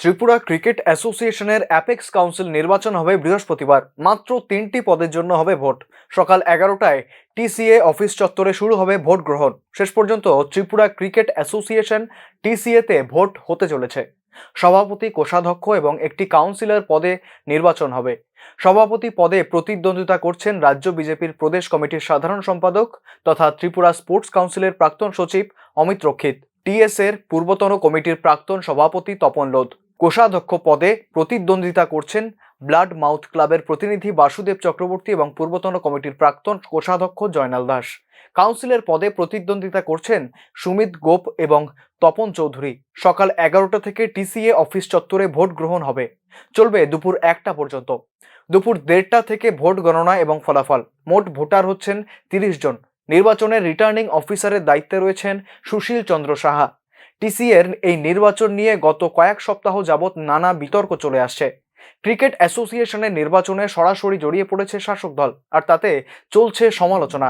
Tripura cricket অ্যাসোসিয়েশনের apex council নির্বাচন হবে বৃহস্পতিবার। মাত্র তিনটি পদের জন্য হবে ভোট। সকাল এগারোটায় টিসিএ অফিস চত্বরে শুরু হবে ভোট গ্রহণ। শেষ পর্যন্ত ত্রিপুরা ক্রিকেট অ্যাসোসিয়েশন টিসিএতে ভোট হতে চলেছে। সভাপতি কোষাধ্যক্ষ এবং একটি কাউন্সিলর পদে নির্বাচন হবে। সভাপতি পদে প্রতিদ্বন্দ্বিতা করছেন রাজ্য বিজেপির প্রদেশ কমিটির সাধারণ সম্পাদক তথা ত্রিপুরা স্পোর্টস কাউন্সিলের প্রাক্তন সচিব অমিত রক্ষিত। টিএস এর পূর্বতন কমিটির প্রাক্তন সভাপতি তপন লোধ। কোষাধ্যক্ষ পদে প্রতিদ্বন্দ্বিতা করছেন ব্লাড মাউথ ক্লাবের প্রতিনিধি বাসুদেব চক্রবর্তী এবং পূর্বতন কমিটির প্রাক্তন কোষাধ্যক্ষ জয়নাল দাস। কাউন্সিলের পদে প্রতিদ্বন্দ্বিতা করছেন সুমিত গোপ এবং তপন চৌধুরী। সকাল এগারোটা থেকে টিসিএ অফিস চত্বরে ভোট গ্রহণ হবে। চলবে দুপুর একটা পর্যন্ত। দুপুর দেড়টা থেকে ভোট গণনা এবং ফলাফল। মোট ভোটার হচ্ছেন তিরিশ জন। নির্বাচনের রিটার্নিং অফিসারের দায়িত্বে রয়েছেন সুশীল চন্দ্র সাহা। টিসিএর এই নির্বাচন নিয়ে গত কয়েক সপ্তাহ যাবৎ নানা বিতর্ক চলে আসছে। ক্রিকেট অ্যাসোসিয়েশনের নির্বাচনে সরাসরি জড়িয়ে পড়েছে শাসক দল, আর তাতে চলছে সমালোচনা।